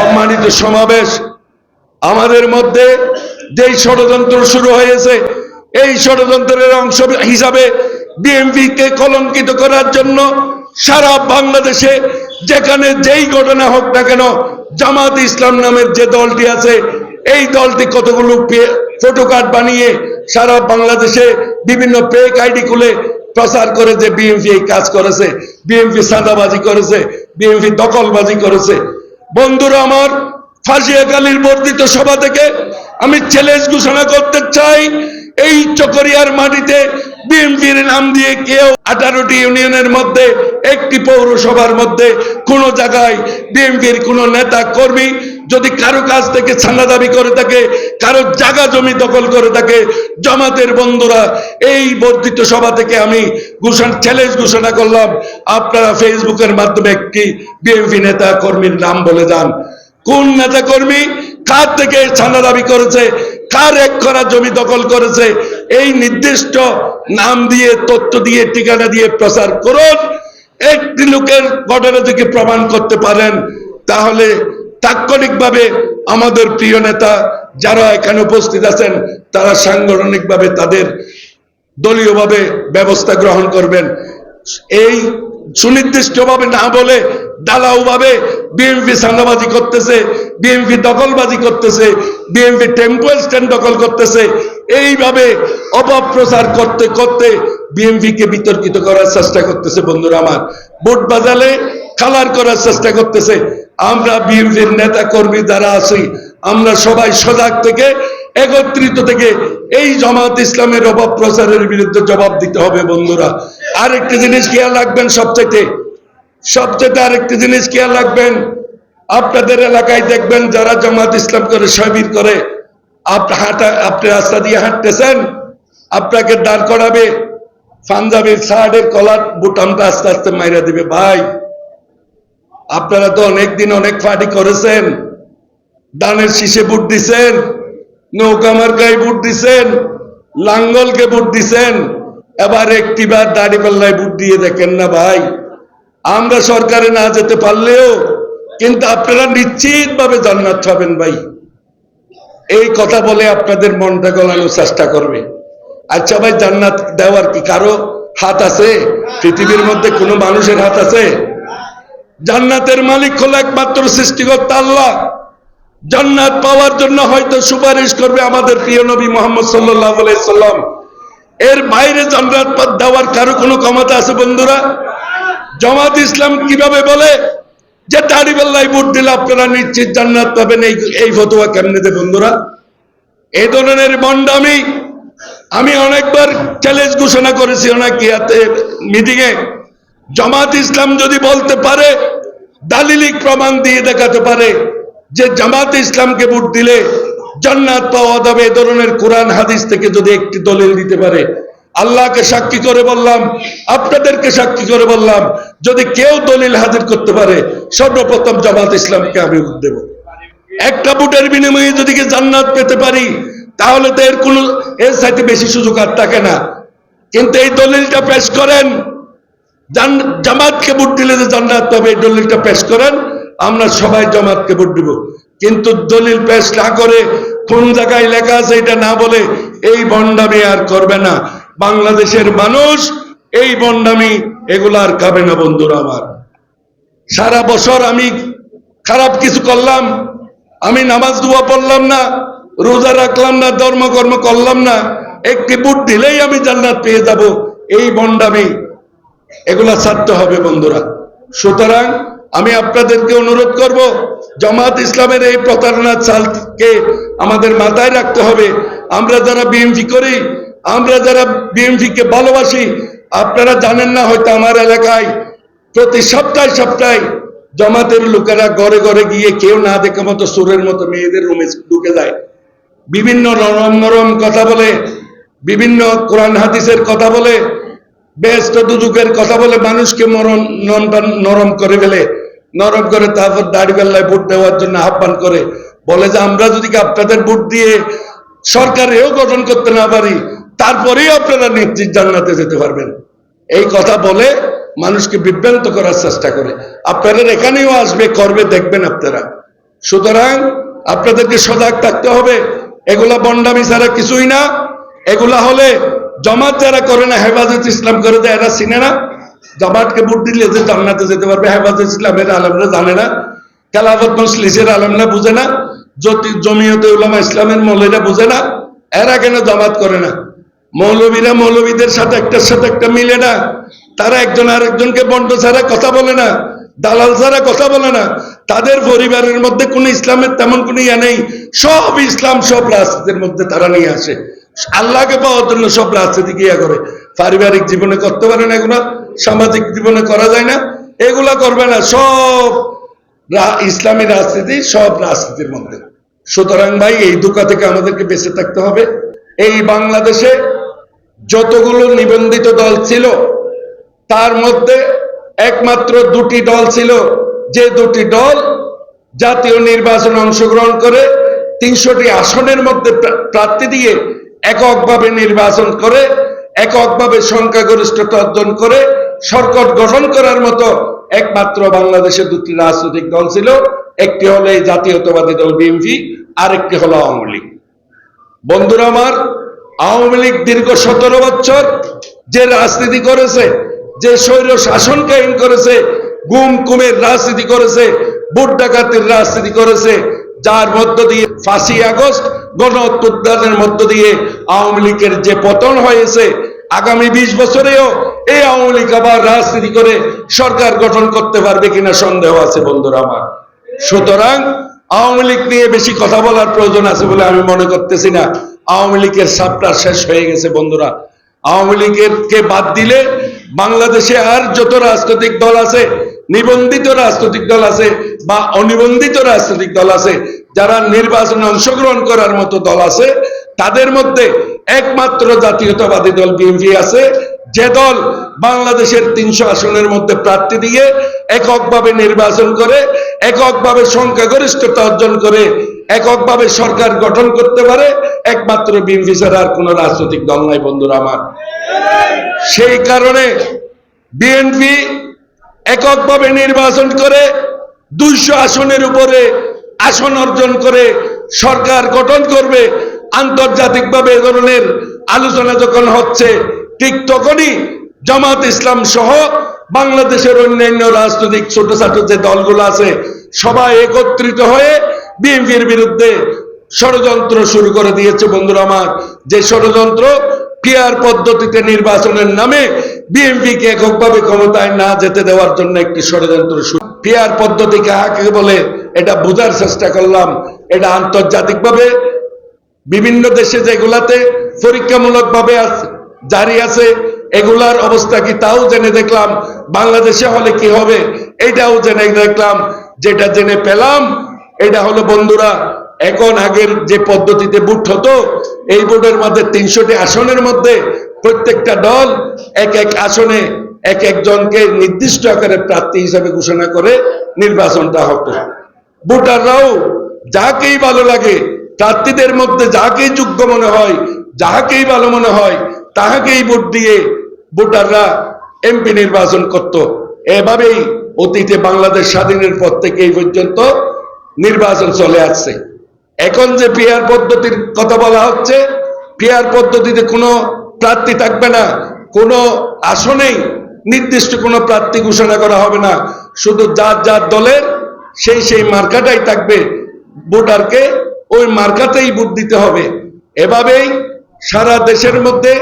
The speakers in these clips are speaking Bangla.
সম্মানিত সমাবেশ। আমাদের মধ্যে যেই ষড়যন্ত্র শুরু হয়েছে, এই ষড়যন্ত্রের অংশ হিসাবে বিএনপি কে কলঙ্কিত করার জন্য সারা বাংলাদেশে যেখানে যেই ঘটনা হোক না কেন, জামাত ইসলাম নামের যে দলটি আছে, এই দলটি কতগুলো ফটো কার্ড বানিয়ে সারা বাংলাদেশে বিভিন্ন পেক আইডি খুলে প্রচার করে যে বিএনপি এই কাজ করেছে, বিএনপি সাদাবাজি করেছে, বিএনপি দখলবাজি করেছে। বন্ধুরা আমার ফাঁসিয়াকালীর বর্ধিত সভা থেকে আমি চ্যালেঞ্জ ঘোষণা করতে চাই, এই চকরিয়ার মাটিতে বিএনপির নাম দিয়ে কেউ আঠারোটি ইউনিয়নের মধ্যে একটি পৌরসভার মধ্যে কোনো জায়গায় বিএনপির কোনো নেতা কর্মী যদি কারও কাছ থেকে ছানা দাবি করে থাকে, কারও জায়গা জমি দখল করে থাকে, জমাতের বন্ধুরা, এই বর্ধিত সভা থেকে আমি ঘোষণা চ্যালেঞ্জ ঘোষণা করলাম, আপনারা ফেসবুকের মাধ্যমে একটি বিএনপি নেতা কর্মীর নাম বলে যান। কোন নেতা কর্মী? কার থেকে ছানা দাবি করেছে? কার এক করা জমি দখল করেছে? এই নির্দিষ্ট নাম দিয়ে, তথ্য দিয়ে, ঠিকানা দিয়ে প্রচার করুন। একটি লোকের ঘটনা থেকে প্রমাণ করতে পারেন, তাহলে তাৎক্ষণিকভাবে আমাদের প্রিয় নেতা যারা এখানে উপস্থিত আছেন, তারা সাংগঠনিকভাবে তাদের দলীয়ভাবে ব্যবস্থা গ্রহণ করবেন। এই সুনির্দিষ্টভাবে না বলে দালাও ভাবে বিএনপি সান্দাবাজি করতেছে বিএনপি দখলবাজি করতেছে বিএনপি টেম্পল স্ট্যান্ড দখল করতেছে, এইভাবে অপপ্রচার করতে করতে বিএনপি কে বিতর্কিত করার চেষ্টা করতেছে বন্ধুরা আমার। ভোট বাজালে কালার করার চেষ্টা করতেছে আমরা বিএনপির নেতা কর্মী যারা আছি, আমরা সবাই সজাগ থেকে, একত্রিত থেকে এই জামাত ইসলামের অপপ্রচারের বিরুদ্ধে জবাব দিতে হবে বন্ধুরা। আরেকটি জিনিস খেয়াল রাখবেন সবচেয়ে সবচেয়ে আরেকটি জিনিস খেয়াল রাখবেন, আপনাদের এলাকায় দেখবেন যারা জামাত ইসলাম করে সবির করে হাঁটা, আপনি রাস্তা দিয়ে হাঁটতেছেন, আপনাকে দাঁড় করাবে, পাঞ্জাবির শার্টের কলার বুটামটা আস্তে আস্তে মাইরা দিবে। ভাই আপনারা তো অনেকদিন অনেক পার্টি করেছেন। দানের শীষে বুট দিছেন, নৌকা মার্কায় বুট দিছেন, লাঙ্গলকে বুট দিছেন, এবার একটিবার দাড়ি পাল্লায় বুট দিয়ে দেখেন না ভাই। আমরা সরকারে না যেতে পারলেও কিন্তু আপনারা নিশ্চিত ভাবে জান্নাত পাবেন ভাই। এই কথা বলে আপনাদের মনটা গলানোর চেষ্টা করবে। আচ্ছা ভাই, জান্নাত দেওয়ার কি কারও হাত আছে? পৃথিবীর মধ্যে কোনো মানুষের হাত আছে? জান্নাতের মালিক হলো একমাত্র সৃষ্টিকর্তা আল্লাহ। জান্নাত পাওয়ার জন্য হয়তো সুপারিশ করবে আমাদের প্রিয় নবী মোহাম্মদ সাল্লাম। এর বাইরে জান্নাত দেওয়ার কারও কোনো ক্ষমতা আছে বন্ধুরা? জমাত ইসলাম কীভাবে বলে যে, দাড়ি বেল্লাই ভোট দিলে আপনারা নিশ্চিত জান্নাত পাবেন? এই এই ফতোয়া কেমনে দে বন্ধুরা? এই ধরনের বন্ডামি আমি অনেকবার চ্যালেঞ্জ ঘোষণা করেছি অনেক ইয়াতে মিটিংয়ে জামাত ইসলাম যদি বলতে পারে, দালিলিক প্রমাণ দিয়ে দেখাতে পারে যে জামাত ইসলামকে ভোট দিলে জান্নাত পাওয়া যাবে এ ধরনের কোরআন হাদিস থেকে যদি একটি দলিল দিতে পারে। আল্লাহকে সাক্ষী করে বললাম, আপনাদেরকে সাক্ষী করে বললাম, যদি কেউ দলিল হাজির করতে পারে, সর্বপ্রথম জামাত ইসলামকে আমি ভোট দেব। একটা ভোটের বিনিময়ে যদি জান্নাত পেতে পারি, তাহলে তো এর কোনো, এর সাথে বেশি সুযোগ আর থাকে না। কিন্তু এই দলিলটা পেশ করেন জামাতকে ভোট দিলে যে জান্নাত পাবে, এই দলিলটা পেশ করেন, আমরা সবাই জামাতকে ভোট দিব। কিন্তু দলিল পেশ না করে কোন জায়গায় লেখা আছে এটা না বলে এই বন্ডামি আর করবে না। বাংলাদেশের মানুষ এই বন্ডামি এগুলো আর খাবে না, বন্ধুরা আমার। সারা বছর আমি খারাপ কিছু করলাম, আমি নামাজ দুয়া পড়লাম না, রোজা রাখলাম না, ধর্মকর্ম করলাম না, একটি বুট দিলেই আমি জান্নাত পেয়ে যাব, এই বন্ডামি এগুলা ছাড়তে হবে বন্ধুরা। সুতরাং আমি আপনাদেরকে অনুরোধ করব, জামাত ইসলামের এই প্রতারণার চালকে আমাদের মাথায় রাখতে হবে। আমরা যারা বিএমপি করি, আমরা যারা বিএমপি কে ভালোবাসি, আপনারা জানেন না হয়তো আমার এলাকায় প্রতি সপ্তাহে সপ্তাহে জামাতের লোকেরা ঘরে ঘরে গিয়ে কেউ না দেখে মতো সুরের মতো মেয়েদের রুমে ঢুকে যায়। বিভিন্ন নরম নরম কথা বলে, বিভিন্ন কোরআন হাদিসের কথা বলে বেস্ট দুযুগের কথা বলে মানুষকে মরণ নরমটা নরম করে ফেলে, নরম করে তারপর দাড়ি বেল্লায় ভোট দেওয়ার জন্য আহ্বান করে, বলে যে আমরা যদি আপনাদের ভোট দিয়ে সরকারেও গঠন করতে না পারি, তারপরেই আপনারা নিশ্চিত জান্নাতে যেতে পারবেন। এই কথা বলে মানুষকে বিভ্রান্ত করার চেষ্টা করে। আপনারা এখানেও আসবে, করবে, দেখবেন আপনারা। সুতরাং আপনাদেরকে সজাগ থাকতে হবে। এগুলা বন্ডামি ছাড়া কিছুই না। এগুলা হলে জমাত যারা করে না, হেফাজত ইসলাম করে দেয়, এরা চিনে না। জামাতকে ভোট দিলে যে জান্নাতে যেতে পারবে, হেফাজত ইসলামের আলমরা জানে না। খেলাফত মসলিসের আলমরা বুঝে না। জ্যোতি, জমিয়তে উলামা ইসলামের মৌলরা বুঝে না। এরা কেন জামাত করে না? মৌলবীরা মৌলবীদের সাথে একটার সাথে একটা মিলে না। তারা একজন আরেকজনকে বন্ড ছাড়া কথা বলে না, দালাল ছাড়া কথা বলে না। তাদের পরিবারের মধ্যে কোনো ইসলামের তেমন কোনো ইয়া নেই। সব ইসলাম, সব রাজনীতির মধ্যে তারা নিয়ে আসে। আল্লাহকে পাওয়ার জন্য সব রাজনীতি গিয়া করে। পারিবারিক জীবনে করতে পারে না এগুলা, সামাজিক জীবনে করা যায় না। এগুলা করবে না, সব ইসলামী রাজনীতি, সব রাজনীতির মধ্যে। সুতরাং ভাই, এই দুঃখা থেকে আমাদেরকে বেঁচে থাকতে হবে। এই বাংলাদেশে যতগুলো নিবন্ধিত দল ছিল, তার মধ্যে একমাত্র দুটি দল ছিল। যে দুটি দল জাতীয় নির্বাচনে অংশগ্রহণ করে তিনশোটি আসনের মধ্যে প্রার্থী দিয়ে এককভাবে নির্বাচন করে, এককভাবে সংখ্যাগরিষ্ঠতা অর্জন করে, সরকার গঠন করার মতো একমাত্র বাংলাদেশে দুটি রাজনৈতিক দল ছিল। একটি হলো এই জাতীয়তাবাদী দল বিএনপি, আরেকটি হলো আওয়ামী লীগ। বন্ধুরা আমার, আওয়ামী লীগ দীর্ঘ সতেরো বছর যে রাজনীতি করেছে, যে স্বৈর শাসন কায়েম করেছে, গুম কুমের রাজনীতি করেছে বুট ডাকাতির রাজনীতি করেছে, যার মধ্য দিয়ে ফাঁসি আগস্ট গণ মধ্য দিয়ে আওয়ামী লীগের যে পতন হয়েছে, আগামী বিশ বছরেও এই আওয়ামী লীগ আবার রাজনীতি করে সরকার গঠন করতে পারবে কিনা সন্দেহ আছে বন্ধুরা আমার। সুতরাং আওয়ামী লীগ নিয়ে বেশি কথা বলার প্রয়োজন আছে বলে আমি মনে করতেছি না। আওয়ামী লীগের সাপটা শেষ হয়ে গেছে বন্ধুরা। আওয়ামী লীগের কে বাদ দিলে বাংলাদেশে আর যত রাজনৈতিক দল আছে, নিবন্ধিত রাজনৈতিক দল আছে বা অনিবন্ধিত রাজনৈতিক দল আছে যারা নির্বাচনে অংশগ্রহণ করার মতো দল আছে, তাদের মধ্যে একমাত্র জাতীয়তাবাদী দল বিএনপি আছে। যে দল বাংলাদেশের তিনশো আসনের মধ্যে প্রার্থী দিয়ে এককভাবে নির্বাচন করে, এককভাবে সংখ্যাগরিষ্ঠতা অর্জন করে, এককভাবে সরকার গঠন করতে পারে, একমাত্র বিএনপি ছাড়া আর কোন রাজনৈতিক দল নাই বন্ধুরা আমার। সেই কারণে বিএনপি এককভাবে নির্বাচন করে, দুইশো আসনের উপরে আসন অর্জন করে সরকার গঠন করবে, আন্তর্জাতিকভাবে এ ধরনের আলোচনা যখন হচ্ছে, ঠিক তখনই জামাত ইসলাম সহ বাংলাদেশের অন্যান্য রাজনৈতিক ছোট ছোট যে দলগুলো আছে, সবাই একত্রিত হয়ে বিএনপির বিরুদ্ধে ষড়যন্ত্র শুরু করে দিয়েছে। বন্ধুরা আমার, যে ষড়যন্ত্র পিয়ার পদ্ধতিতে নির্বাচনের নামে বিএনপিকে এককভাবে ক্ষমতায় না যেতে দেওয়ার জন্য একটি ষড়যন্ত্র শুরু। পিয়ার পদ্ধতি কাকে বলে? এটা বোঝার চেষ্টা করলাম। এটা আন্তর্জাতিকভাবে বিভিন্ন দেশে যেগুলাতে পরীক্ষামূলক ভাবে জারি আছে, এগুলার অবস্থা কি তাও জেনে দেখলাম। বাংলাদেশে হলে কি হবে এটাও জেনে দেখলাম। যেটা জেনে পেলাম, এটা হলো বন্ধুরা, এখন আগের যে পদ্ধতিতে বুট হতো, এই বুটের মধ্যে তিনশোটি আসনের মধ্যে প্রত্যেকটা দল এক এক আসনে এক একজনকে নির্দিষ্ট আকারে প্রার্থী হিসাবে ঘোষণা করে নির্বাচনটা হতো। ভোটাররাও যাকেই ভালো লাগে, প্রার্থীদের মধ্যে যাকেই যোগ্য মনে হয়, যাহাকেই ভালো মনে হয়, তাহাকেই ভোট দিয়ে ভোটাররা এমপি নির্বাচন করত। এভাবেই অতীতে বাংলাদেশ স্বাধীনের পর থেকে এই পর্যন্ত নির্বাচন চলে আসছে। এখন যে পিয়ার পদ্ধতির কথা বলা হচ্ছে পিয়ার পদ্ধতিতে কোনো প্রার্থী থাকবে না, কোনো আসনেই নির্দিষ্ট কোনো প্রার্থী ঘোষণা করা হবে না। শুধু যার যার দলের সেই সেই মার্কাটাই থাকবে ভোটারকে, ওই মার্কাতেই ভোট দিতে হবে। এভাবেই সারা দেশের মধ্যে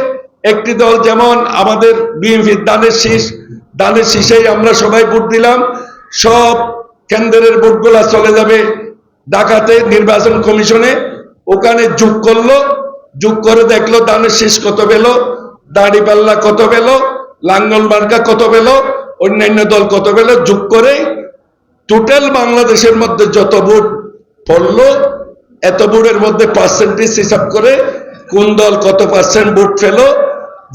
একটি দল যেমন আমাদের বিএনপি দানের শীষ, দানের শীষেই আমরা সবাই ভোট দিলাম, সব কেন্দ্রের ভোটগুলা চলে যাবে ঢাকাতে নির্বাচন কমিশনে। ওখানে যোগ করল, যোগ করে দেখল দানের শীষ কত পেল দাড়ি পাল্লা কত পেল, লাঙ্গল মার্কা কত পেল, অন্যান্য দল কত পেল, যোগ করে টোটাল বাংলাদেশের মধ্যে যত ভোট পড়ল, এত ভোটের মধ্যে পার্সেন্টেজ হিসাব করে কোন দল কত পার্সেন্ট ভোট পেল,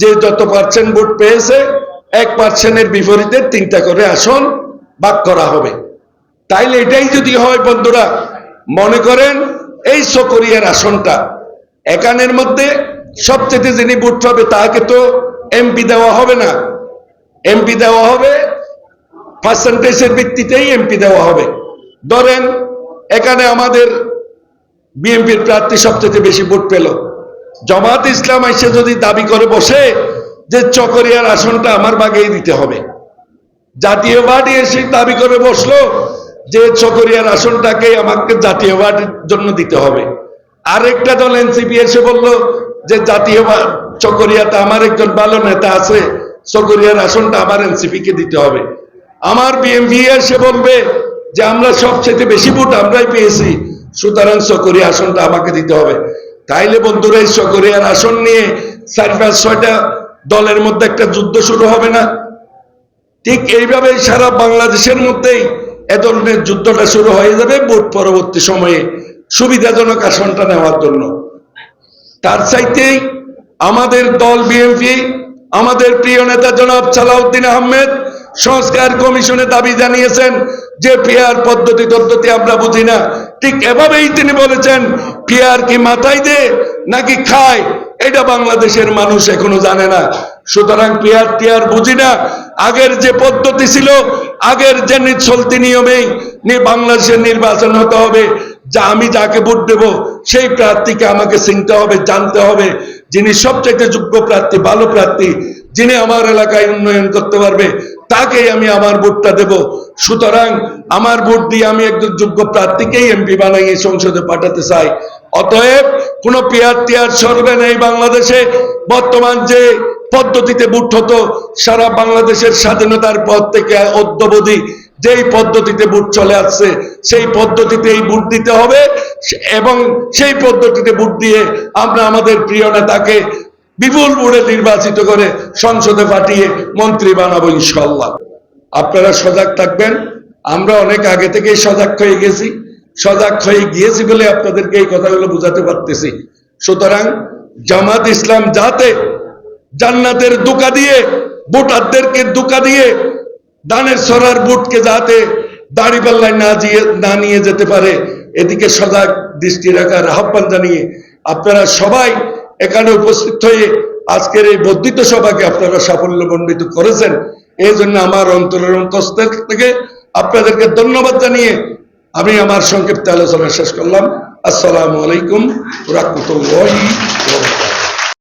যে যত পার্সেন্ট ভোট পেয়েছে, এক পার্সেন্টের বিপরীতে তিনটা করে আসন ভাগ করা হবে। তাইলে এটাই যদি হয় বন্ধুরা, মনে করেন এই সকরিয়ার আসনটা, একানের মধ্যে সবচেয়ে যিনি ভোট পাবে তাকে তো এমপি দেওয়া হবে না। এমপি দেওয়া হবে পার্সেন্টেজের ভিত্তিতেই এমপি দেওয়া হবে। ধরেন, এখানে আমাদের বিএনপির প্রার্থী সবচেয়ে বেশি ভোট পেল। জামাত ইসলাম এসে যদি দাবি করে বসে যে চকরিয়ার আসনটা আমার বাগেই দিতে হবে। জাতীয় পার্টি এসে দাবি করে বসল যে চকরিয়ার আসনটাকে আমাকে জাতীয় পার্টির জন্য দিতে হবে। আরেকটা দল এনসিপি এসে বলল যে জাতীয় চকরিয়াতে আমার একজন ভালো নেতা আছে, চকরিয়ার আসনটা আমার এনসিপি কে দিতে হবে। আমার বিএমপি এসে বলবে যে আমরা সবচেয়ে বেশি ভোট আমরাই পেয়েছি, সুতরাং চকরিয়া আসনটা আমাকে দিতে হবে। তাইলে বন্ধুরা, এই চকরিয়ার আসন নিয়ে চার পাঁচ ছয়টা দলের মধ্যে একটা যুদ্ধ শুরু হবে না। ঠিক এইভাবে সারা বাংলাদেশের মধ্যেই এ ধরনের যুদ্ধটা শুরু হয়ে যাবে ভোট পরবর্তী সময়ে, সুবিধাজনক আসনটা নেওয়ার জন্য। তার চাইতেই আমাদের দল বিএনপি, আমাদের প্রিয় নেতা জনাব সালাউদ্দিন আহমেদ সংস্কার কমিশনে দাবি জানিয়েছেন যে পিয়ার পদ্ধতি পদ্ধতি আমরা বুঝি না। ঠিক এভাবেই তিনি বলেছেন, পিয়ার কি মাথায় দে নাকি খায়? এটা বাংলাদেশের মানুষ এখনও জানে না। সুতরাং পিয়ার টিয়ার বুঝি না। আগের যে পদ্ধতি ছিল, আগের যে চলতি নিয়মেই বাংলাদেশের নির্বাচন হতে হবে, যা আমি যাকে ভোট দেব, সেই প্রার্থীকে আমাকে চিনতে হবে, জানতে হবে। যিনি সবচেয়ে যোগ্য প্রার্থী, ভালো প্রার্থী, যিনি আমার এলাকায় উন্নয়ন করতে পারবে তাকেই আমি আমার ভোটটা দেব। সুতরাং আমার ভোট দিয়ে আমি একজন যোগ্য প্রার্থীকেই এমপি বানাইয়ে সংসদে পাঠাতে চাই। অতএব কোন পেয়ার টিয়ার সরবে নেই বাংলাদেশে। বর্তমান যে পদ্ধতিতে ভোট হতো, সারা বাংলাদেশের স্বাধীনতার পর থেকে অদ্যবধি যেই পদ্ধতিতে ভোট চলে আসছে, সেই পদ্ধতিতেই ভোট দিতে হবে। এবং সেই পদ্ধতিতে ভোট দিয়ে আমরা আমাদের প্রিয় নেতাকে বিপুল ভোটে নির্বাচিত করে সংসদে পাঠিয়ে মন্ত্রী বানাবো ইনশাল্লাহ আপনারা সজাগ থাকবেন। আমরা অনেক আগে থেকেই সজাগ হয়ে গেছি। সজাগ হয়ে গিয়েছি বলে আপনাদেরকে এই কথাগুলো বোঝাতে পারতেছি। সুতরাং জামাত ইসলাম যাতে জান্নাতের দোকা দিয়ে, ভোটারদেরকে দোকা দিয়ে, দানের সরার বুটকে যাতে দাড়ি পাল্লায় না দিয়ে না নিয়ে যেতে পারে, এদিকে সজাগ দৃষ্টি রাখার আহ্বান জানিয়ে আপনারা সবাই এখানে উপস্থিত হয়ে আজকের এই বর্ধিত সভাকে আপনারা সাফল্য সাফল্যমণ্ডিত করেছেন। এই জন্য আমার অন্তরের অন্তস্থ থেকে আপনাদেরকে ধন্যবাদ জানিয়ে আমি আমার সংক্ষিপ্ত আলোচনা শেষ করলাম। আসসালামু আলাইকুম রহমতুল্লাহ